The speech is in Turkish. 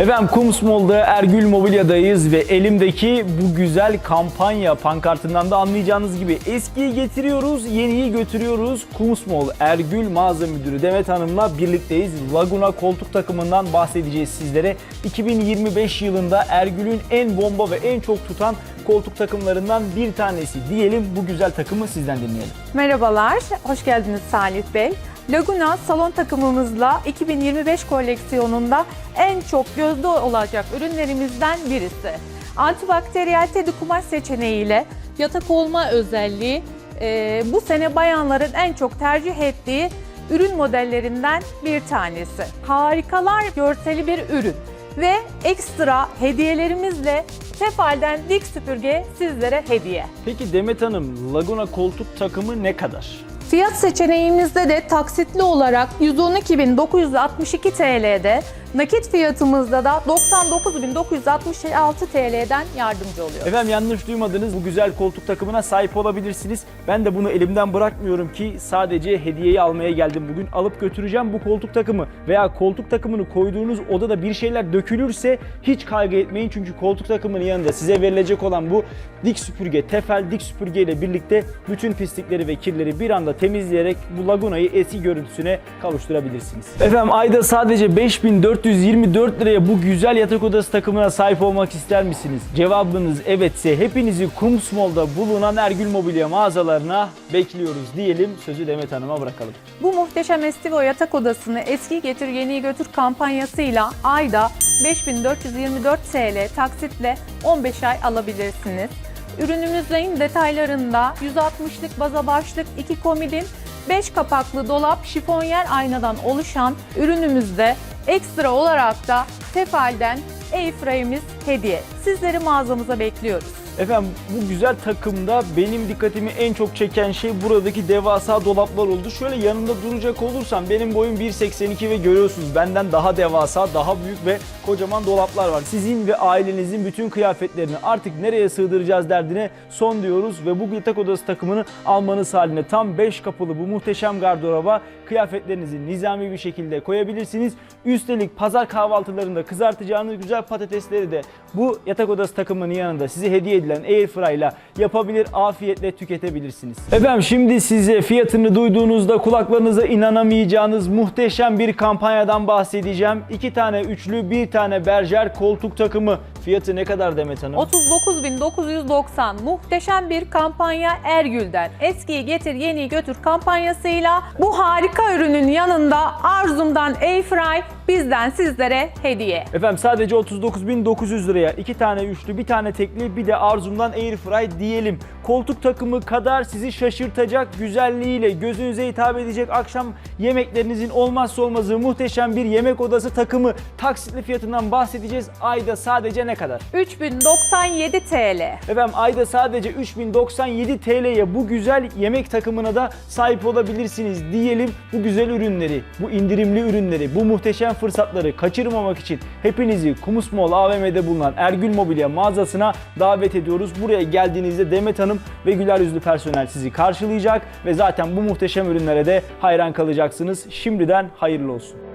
Efendim Kumsmol'da Ergül Mobilya'dayız ve elimdeki bu güzel kampanya pankartından da anlayacağınız gibi eskiyi getiriyoruz, yeniyi götürüyoruz. Kumsmol Ergül Mağaza Müdürü Demet Hanım'la birlikteyiz. Laguna koltuk takımından bahsedeceğiz sizlere. 2025 yılında Ergül'ün en bomba ve en çok tutan koltuk takımlarından bir tanesi diyelim. Bu güzel takımı sizden dinleyelim. Merhabalar, hoş geldiniz Salih Bey. Laguna salon takımımızla 2025 koleksiyonunda en çok gözde olacak ürünlerimizden birisi. Antibakteriyel tedi kumaş seçeneğiyle yatak olma özelliği e, bu sene bayanların en çok tercih ettiği ürün modellerinden bir tanesi. Harikalar görseli bir ürün ve ekstra hediyelerimizle Tefal'den dik süpürge sizlere hediye. Peki Demet Hanım Laguna koltuk takımı ne kadar? Fiyat seçeneğimizde de taksitli olarak 112.962 TL'de, nakit fiyatımızda da 99.966 TL'den yardımcı oluyor. Efendim yanlış duymadınız. Bu güzel koltuk takımına sahip olabilirsiniz. Ben de bunu elimden bırakmıyorum ki sadece hediyeyi almaya geldim bugün. Alıp götüreceğim bu koltuk takımı veya koltuk takımını koyduğunuz odada bir şeyler dökülürse hiç kaygı etmeyin. Çünkü koltuk takımının yanında size verilecek olan bu dik süpürge, tefel dik süpürge ile birlikte bütün pislikleri ve kirleri bir anda temizleyerek bu Laguna'yı eski görüntüsüne kavuşturabilirsiniz. Efendim ayda sadece 5424 liraya bu güzel yatak odası takımına sahip olmak ister misiniz? Cevabınız evetse hepinizi Kumsmol'da bulunan Ergül Mobilya mağazalarına bekliyoruz diyelim. Sözü Demet Hanım'a bırakalım. Bu muhteşem Estivo yatak odasını eski getir yeniyi götür kampanyasıyla ayda 5424 TL taksitle 15 ay alabilirsiniz. Ürünümüzün detaylarında 160'lık baza başlık 2 komodin 5 kapaklı dolap şifonyer aynadan oluşan ürünümüzde ekstra olarak da Tefal'den Airfryer'imiz hediye. Sizleri mağazamıza bekliyoruz. Efendim bu güzel takımda benim dikkatimi en çok çeken şey buradaki devasa dolaplar oldu. Şöyle yanında duracak olursam benim boyum 1.82 ve görüyorsunuz benden daha devasa, daha büyük ve kocaman dolaplar var. Sizin ve ailenizin bütün kıyafetlerini artık nereye sığdıracağız derdine son diyoruz ve bu yatak odası takımını almanız haline tam 5 kapılı bu muhteşem gardıroba kıyafetlerinizi nizami bir şekilde koyabilirsiniz. Üstelik pazar kahvaltılarında kızartacağınız güzel patatesleri de bu yatak odası takımının yanında size hediye edilen Airfry ile yapabilir, afiyetle tüketebilirsiniz. Efendim şimdi size fiyatını duyduğunuzda kulaklarınıza inanamayacağınız muhteşem bir kampanyadan bahsedeceğim. İki tane üçlü, bir tane berjer koltuk takımı. Fiyatı ne kadar Demet Hanım? 39.990 muhteşem bir kampanya Ergül'den. Eskiyi getir yeniyi götür kampanyasıyla bu harika ürünün yanında Arzum'dan Airfry bizden sizlere hediye. Efendim sadece 39.900 liraya iki tane üçlü, bir tane tekli, bir de Arzum'dan Airfry diyelim. Koltuk takımı kadar sizi şaşırtacak güzelliğiyle gözünüze hitap edecek akşam yemeklerinizin olmazsa olmazı muhteşem bir yemek odası takımı taksitli fiyatından bahsedeceğiz. Ayda sadece ne kadar? 3097 TL. Efendim ayda sadece 3097 TL'ye bu güzel yemek takımına da sahip olabilirsiniz diyelim. Bu güzel ürünleri, bu indirimli ürünleri, bu muhteşem fırsatları kaçırmamak için hepinizi Kumus Mall AVM'de bulunan Ergül Mobilya mağazasına davet ediyoruz. Buraya geldiğinizde Demet Hanım ve güler yüzlü personel sizi karşılayacak ve zaten bu muhteşem ürünlere de hayran kalacaksınız. Şimdiden hayırlı olsun.